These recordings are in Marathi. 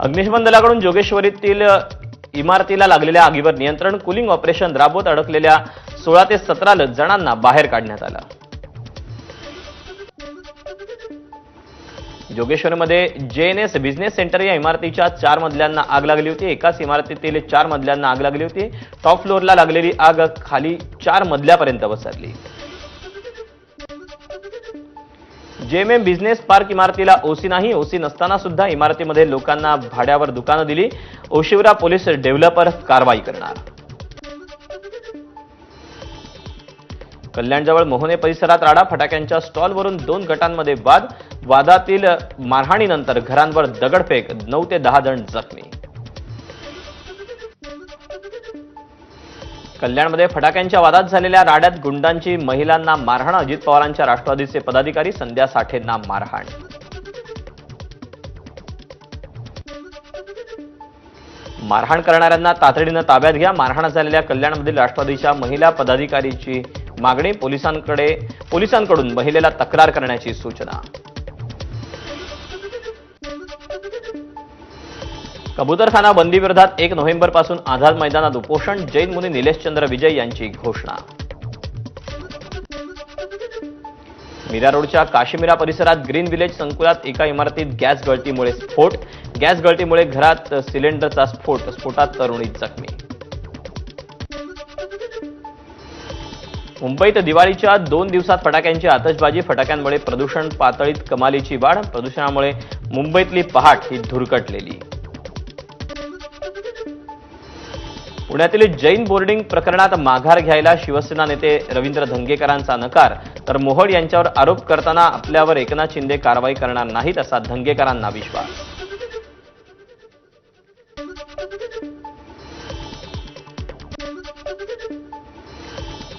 अग्निशमन दलाकडून जोगेश्वरीतील इमारतीला लागलेल्या आगीवर नियंत्रण कुलिंग ऑपरेशन राबवत अडकलेल्या सोळा ते सतरा जणांना बाहेर काढण्यात आलं. जोगेश्वरमध्ये जे एन एस बिझनेस सेंटर या इमारतीच्या चार मजल्यांना आग लागली होती. एकाच इमारतीतील चार मजल्यांना आग लागली होती. टॉप फ्लोअरला लागलेली आग खाली चार मजल्यापर्यंत पसरली. जेएमएम बिझनेस पार्क इमारतीला ओसी नाही ओसी नसताना सुद्धा इमारतीमध्ये लोकांना भाड्यावर दुकानं दिली. ओशिवरा पोलीस डेव्हलपर कारवाई करणार. कल्याणजवळ मोहने परिसरात राडा फटाक्यांच्या स्टॉलवरून दोन गटांमध्ये वाद वादातील मारहाणीनंतर घरांवर दगडफेक नऊ ते दहा जण जखमी. कल्याणमध्ये फटाक्यांच्या वादात झालेल्या राड्यात गुंडांची महिलांना मारहाण अजित पवारांच्या राष्ट्रवादीचे पदाधिकारी संध्या साठेंना मारहाण. मारहाण करणाऱ्यांना तातडीनं ताब्यात घ्या. मारहाण झालेल्या कल्याणमधील राष्ट्रवादीच्या महिला पदाधिकारीची मागणी पोलिसांकडे पोलिसांकडून महिलेला तक्रार करण्याची सूचना. कबूतरखाना बंदीविरोधात एक नोव्हेंबरपासून आझाद मैदानात उपोषण जैन मुनी निलेशचंद्र विजय यांची घोषणा. मीरा रोडच्या काश्मीरा परिसरात ग्रीन विलेज संकुलात एका इमारतीत गॅस गळतीमुळे स्फोट. गॅस गळतीमुळे घरात सिलेंडरचा स्फोट स्फोटात तरुणी जखमी. मुंबईत दिवाळीच्या दोन दिवसात फटाक्यांची आतषबाजी. फटाक्यांमुळे प्रदूषण पातळीत कमालीची वाढ प्रदूषणामुळे मुंबईतली पहाट ही धुरकटलेली. पुण्यातील जैन बोर्डिंग प्रकरणात माघार घ्यायला शिवसेना नेते रवींद्र धंगेकरांचा नकार. तर मोहोळ यांच्यावर आरोप करताना आपल्यावर एकनाथ शिंदे कारवाई करणार नाहीत असा धंगेकरांना विश्वास.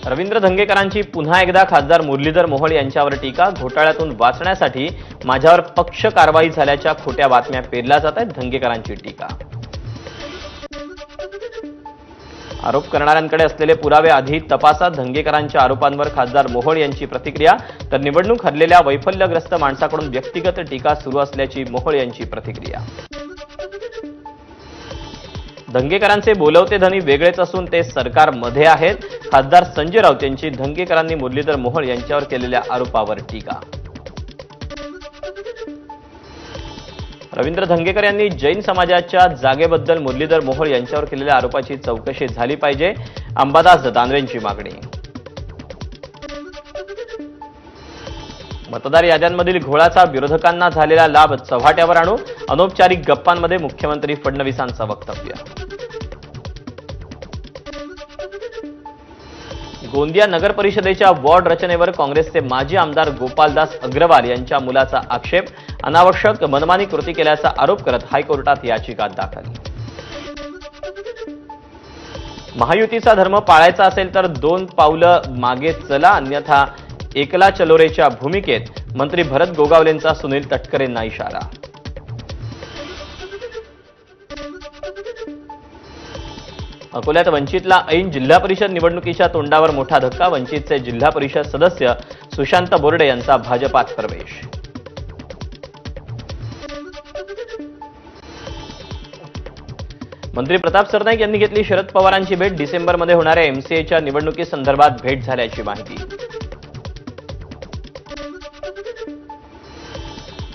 रवींद्र धंगेकरांची पुन्हा एकदा खासदार मुरलीधर मोहोळ यांच्यावर टीका. घोटाळ्यातून वाचण्यासाठी माझ्यावर पक्ष कारवाई झाल्याच्या खोट्या बातम्या पेरल्या जात आहेत धंगेकरांची टीका. आरोप करणाऱ्यांकडे असलेले पुरावे आधी तपासात धंगेकरांच्या आरोपांवर खासदार मोहोळ यांची प्रतिक्रिया तर निवडणूक हरलेल्या वैफल्यग्रस्त माणसाकडून व्यक्तिगत टीका सुरू असल्याची मोहोळ यांची प्रतिक्रिया. धंगेकरांचे बोलवते धनी वेगळेच असून ते सरकारमध्ये आहेत. खासदार संजय राऊत यांची धंगेकरांनी मुरलीधर मोहोळ यांच्यावर केलेल्या आरोपावर टीका. रवींद्र धंगेकर यांनी जैन समाजाच्या जागेबद्दल मुरलीधर मोहोळ यांच्यावर केलेल्या आरोपाची चौकशी झाली पाहिजे. अंबादास दानवेंची मागणी. मतदार याद्यांमधील घोळाचा विरोधकांना झालेला लाभ चव्हाट्यावर आणू अनौपचारिक गप्पांमध्ये मुख्यमंत्री फडणवीसांचं वक्तव्य. गोंदिया नगर परिषदेच्या वॉर्ड रचनेवर काँग्रेसचे माजी आमदार गोपालदास अग्रवाल यांच्या मुलाचा आक्षेप अनावश्यक मनमानी कृती केल्याचा आरोप करत हायकोर्टात याचिका दाखल. महायुतीचा धर्म पाळायचा असेल तर दोन पावलं मागे चला अन्यथा एकला चलोरेच्या भूमिकेत मंत्री भरत गोगावलेंचा सुनील तटकरेंना इशारा अकोल्यात वंचितला ऐन जिल्हा परिषद निवडणुकीच्या तोंडावर मोठा धक्का वंचितचे जिल्हा परिषद सदस्य सुशांत बोर्डे यांचा भाजपात प्रवेश. मंत्री प्रताप सरनाईक यांनी घेतली शरद पवारांची भेट. डिसेंबरमध्ये होणाऱ्या एमसीएच्या निवडणुकीसंदर्भात भेट झाल्याची माहिती.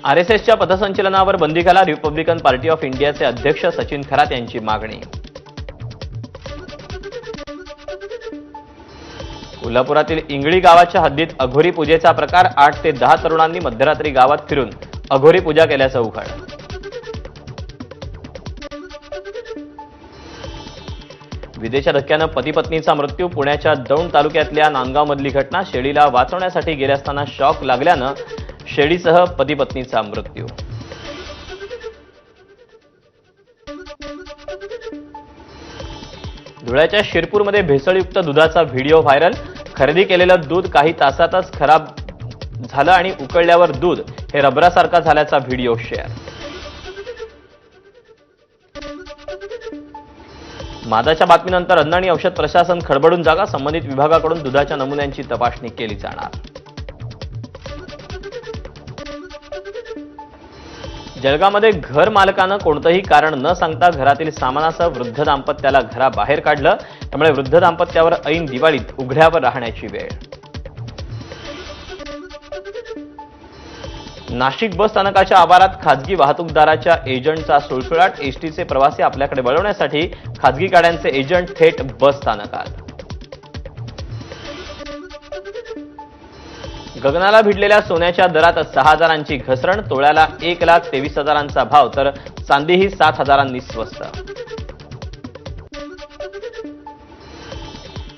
आरएसएसच्या पथसंचलनावर बंदी घाला रिपब्लिकन पार्टी ऑफ इंडियाचे अध्यक्ष सचिन खरात यांची मागणी. कोल्हापुरातील इंगळी गावाच्या हद्दीत अघोरी पूजेचा प्रकार आठ ते दहा तरुणांनी मध्यरात्री गावात फिरून अघोरी पूजा केल्याचं उघड विदेशा धक्क्यानं पतीपत्नीचा मृत्यू पुण्याच्या दौंड तालुक्यातल्या नांदगावमधली घटना शेळीला वाचवण्यासाठी गेले असताना शॉक लागल्यानं शेळीसह पतीपत्नीचा मृत्यू. धुळ्याच्या शिरपूरमध्ये भेसळयुक्त दुधाचा व्हिडिओ व्हायरल. खरेदी केलेलं दूध काही तासातच खराब झालं आणि उकळल्यावर दूध हे रबरासारखा झाल्याचा व्हिडिओ शेअर. मादाच्या बातमीनंतर अन्न आणि औषध प्रशासन खडबडून जागा संबंधित विभागाकडून दुधाच्या नमुन्यांची तपासणी केली जाणार. जळगावमध्ये घर मालकानं कोणतंही कारण न सांगता घरातील सामानासह वृद्ध दाम्पत्याला घराबाहेर काढलं. त्यामुळे वृद्ध दाम्पत्यावर ऐन दिवाळीत उघड्यावर राहण्याची वेळ. नाशिक बस स्थानकाच्या आवारात खाजगी वाहतूकदाराच्या एजंटचा सुळसुळाट. एसटीचे प्रवासी आपल्याकडे वळवण्यासाठी खाजगी गाड्यांचे एजंट थेट बस स्थानकात. गगनाला भिडलेल्या सोन्याच्या दरात सहा हजारांची घसरण तोळ्याला एक लाख तेवीस हजारांचा भाव तर चांदीही सात हजारांनी स्वस्त.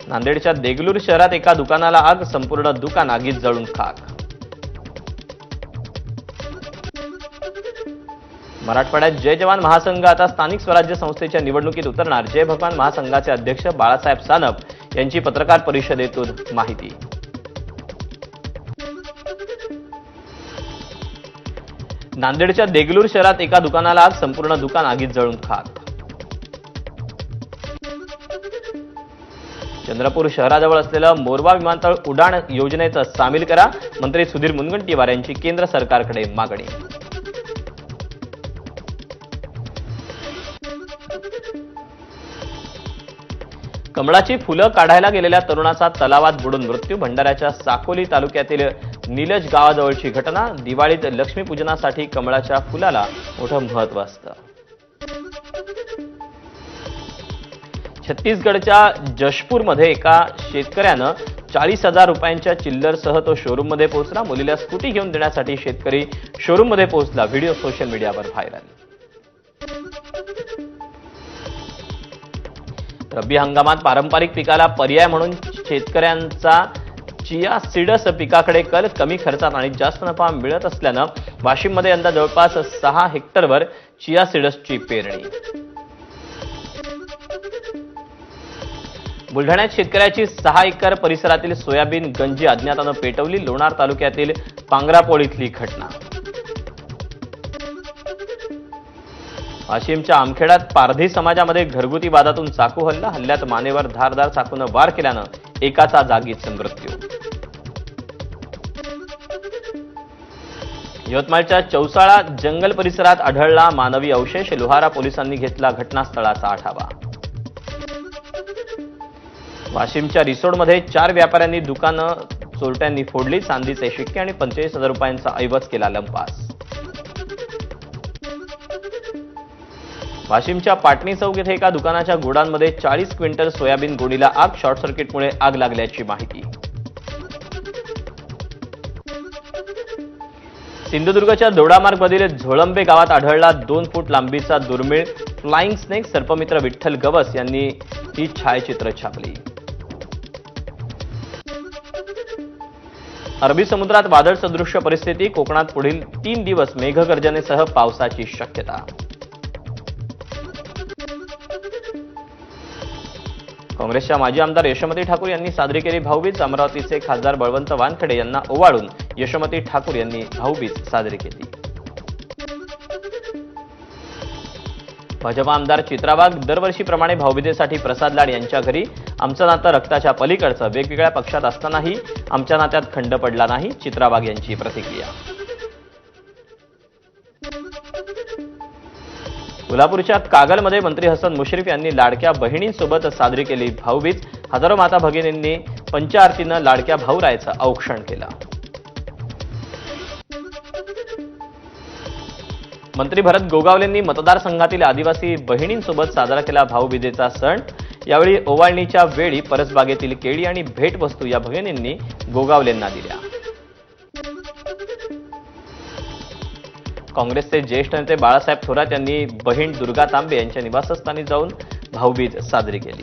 नांदेडच्या देगलूर शहरात एका दुकानाला आग संपूर्ण दुकान आगीत जळून खाक. मराठवाड्यात जय जवान महासंघ आता स्थानिक स्वराज्य संस्थेच्या निवडणुकीत उतरणार. जय भगवान महासंघाचे अध्यक्ष बाळासाहेब सानप यांची पत्रकार परिषदेतून माहिती. नांदेडच्या देगलूर शहरात एका दुकानाला आज संपूर्ण दुकान आगीत जळून खाक. चंद्रपूर शहराजवळ असलेलं मोरवा विमानतळ उडाण योजनेचं सामील करा मंत्री सुधीर मुनगंटीवार यांची केंद्र सरकारकडे मागणी. कमळाची फुलं काढायला गेलेल्या तरुणाचा तलावात बुडून मृत्यू भंडाऱ्याच्या साकोली तालुक्यातील निलज गावाजवळची घटना दिवाळीत लक्ष्मीपूजनासाठी कमळाच्या फुलाला मोठं महत्त्व असतं. छत्तीसगडच्या जशपूरमध्ये एका शेतकऱ्यानं चाळीस हजार रुपयांच्या चिल्लरसह तो शोरूममध्ये पोहोचला. मुलीला स्कूटी घेऊन देण्यासाठी शेतकरी शोरूममध्ये पोहोचला. व्हिडिओ सोशल मीडियावर व्हायरल. रब्बी हंगामात पारंपरिक पिकाला पर्याय म्हणून शेतकऱ्यांचा चिया सीडस पिकाकडे कल कमी खर्चात आणि जास्त नफा मिळत असल्यानं वाशिममध्ये यंदा जवळपास सहा हेक्टरवर चिया सीडसची पेरणी. बुलढाण्यात शेतकऱ्याची सहा एकर परिसरातील सोयाबीन गंजी अज्ञातानं पेटवली लोणार तालुक्यातील पांगरापोळ इथली घटना. वाशिमच्या आमखेड्यात पारधी समाजामध्ये घरगुती वादातून चाकू हल्ला हल्ल्यात मानेवर धारदार चाकूनं वार केल्यानं एकाचा जागीच मृत्यू. यवतमाळच्या चौसाळा जंगल परिसरात आढळला मानवी अवशेष लोहारा पोलिसांनी घेतला घटनास्थळाचा आढावा. वाशिमच्या रिसोडमध्ये चार व्यापाऱ्यांनी दुकानं चोरट्यांनी फोडली चांदीचे शिक्के आणि पंचेचाळीस हजार रुपयांचा ऐवज केला लंपास. वाशिमच्या पाटणी चौक येथे एका दुकानाच्या गोडांमध्ये चाळीस क्विंटल सोयाबीन गोडीला आग. शॉर्ट सर्किटमुळे आग लागल्याची माहिती. सिंधुदुर्गच्या दोडामार्गमधील झोळंबे गावात आढळला दोन फूट लांबीचा दुर्मिळ. फ्लाइंग स्नेक सर्पमित्र विठ्ठल गवस यांनी ही छायाचित्र छापली. अरबी समुद्रात वादळ सदृश्य परिस्थिती. कोकणात पुढील तीन दिवस मेघगर्जनेसह पावसाची शक्यता. काँग्रेसच्या माजी आमदार यशोमती ठाकूर यांनी साजरी केली भाऊबीज अमरावतीचे खासदार बळवंत वानखडे यांना ओवाळून यशोमती ठाकूर यांनी भाऊबीज साजरी केली. भाजपा आमदार चित्राबाग दरवर्षीप्रमाणे भाऊबीजेसाठी प्रसाद लाड यांच्या घरी. आमचं नातं रक्ताच्या पलीकडचं वेगवेगळ्या पक्षात असतानाही आमच्या नात्यात खंड पडला नाही चित्राबाग यांची प्रतिक्रिया. कोल्हापूरच्या कागलमध्ये मंत्री हसन मुश्रीफ यांनी लाडक्या बहिणींसोबत साजरी केली भाऊबीज. हजारो माता भगिनींनी पंचारतीनं लाडक्या भाऊरायचं औक्षण केलं. मंत्री भरत गोगावलेंनी मतदारसंघातील आदिवासी बहिणींसोबत साजरा केला भाऊबीजेचा सण. यावेळी ओवाळणीच्या वेळी परसबागेतील केळी आणि भेटवस्तू या भगिनींनी गोगावलेंना दिल्या. काँग्रेसचे ज्येष्ठ नेते बाळासाहेब थोरात यांनी बहीण दुर्गा तांबे यांच्या निवासस्थानी जाऊन भाऊबीज साजरी केली.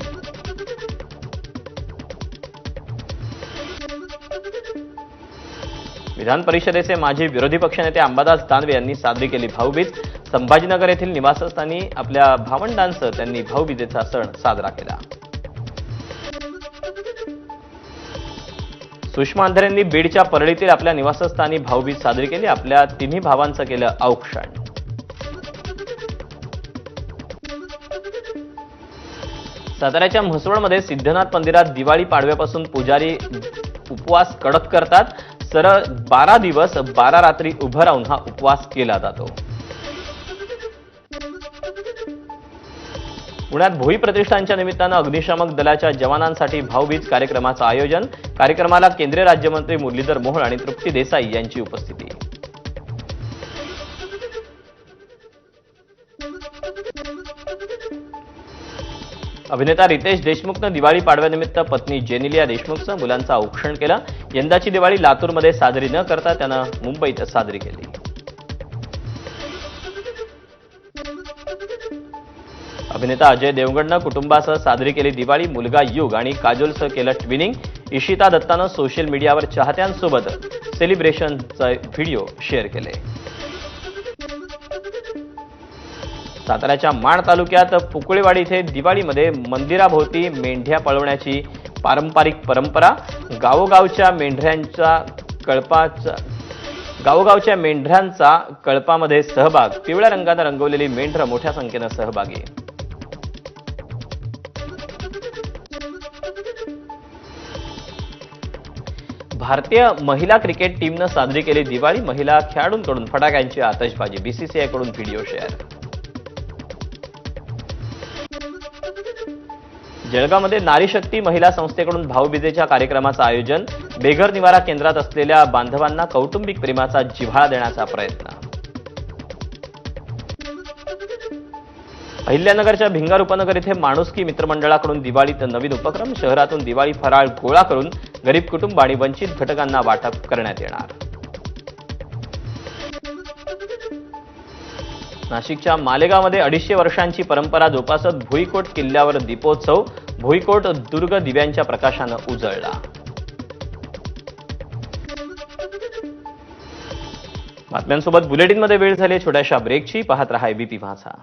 विधान परिषदेचे माजी विरोधी पक्षनेते अंबादास दानवे यांनी साजरी केली भाऊबीज. संभाजीनगर येथील निवासस्थानी आपल्या भावंडांसह त्यांनी भाऊबीजेचा सण साजरा केला. सुषमा अंधारेंनी बीडच्या परळीतील आपल्या निवासस्थानी भाऊबीज साजरी केली. आपल्या तिन्ही भावांचं केलं औक्षण. साताऱ्याच्या म्हसवडमध्ये सिद्धनाथ मंदिरात दिवाळी पाडव्यापासून पुजारी उपवास कडक करतात. सरळ बारा दिवस बारा रात्री उभं राहून हा उपवास केला जातो. पुण्यात भोई प्रतिष्ठानच्या निमित्तानं अग्निशामक दलाच्या जवानांसाठी भाऊबीज कार्यक्रमाचं आयोजन. कार्यक्रमाला केंद्रीय राज्यमंत्री मुरलीधर मोहोळ आणि तृप्ती देसाई यांची उपस्थिती. अभिनेता रितेश देशमुखनं दिवाळी पाडव्यानिमित्त पत्नी जेनिलिया देशमुखचं मुलांचं औक्षण केलं. यंदाची दिवाळी लातूरमध्ये साजरी न करता त्यानं मुंबईत साजरी केली. अभिनेता अजय देवगणनं कुटुंबासह साजरी केली दिवाळी मुलगा युग आणि काजोलसह केलं ट्विनिंग इशिता दत्तानं सोशल मीडियावर चाहत्यांसोबत सेलिब्रेशनचे व्हिडिओ शेअर केले. साताऱ्याच्या माण तालुक्यात पुकुळेवाडी इथे दिवाळीमध्ये मंदिराभोवती मेंढ्या पळवण्याची पारंपरिक परंपरा. गावोगावच्या मेंढ्यांचा कळपाचा गावोगावच्या मेंढ्यांचा कळपामध्ये सहभाग. पिवळ्या रंगानं रंगवलेली मेंढरं मोठ्या संख्येनं सहभागी. भारतीय महिला क्रिकेट टीमनं साजरी केली दिवाळी. महिला खेळाडूंकडून फटाक्यांची आतषबाजी. बीसीसीआयकडून व्हिडिओ शेअर. जळगावमध्ये नारी शक्ती महिला संस्थेकडून भाऊबीजेच्या कार्यक्रमाचं आयोजन. बेघर निवारा केंद्रात असलेल्या बांधवांना कौटुंबिक प्रेमाचा जिव्हाळा देण्याचा प्रयत्न. अहिल्यानगरच्या भिंगार उपनगर इथे माणुसकी मित्रमंडळाकडून दिवाळीत नवीन उपक्रम. शहरातून दिवाळी फराळ गोळा करून गरीब कुटुंब आणि वंचित घटकांना वाटप करण्यात येणार. नाशिकच्या मालेगावमध्ये अडीचशे वर्षांची परंपरा जोपासत भुईकोट किल्ल्यावर दीपोत्सव. भुईकोट दुर्ग दिव्यांच्या प्रकाशानं उजळला. बातम्यांसोबत बुलेटिनमध्ये वेळ झाली छोट्याशा ब्रेकची. पाहत रहा एबीपी माझा.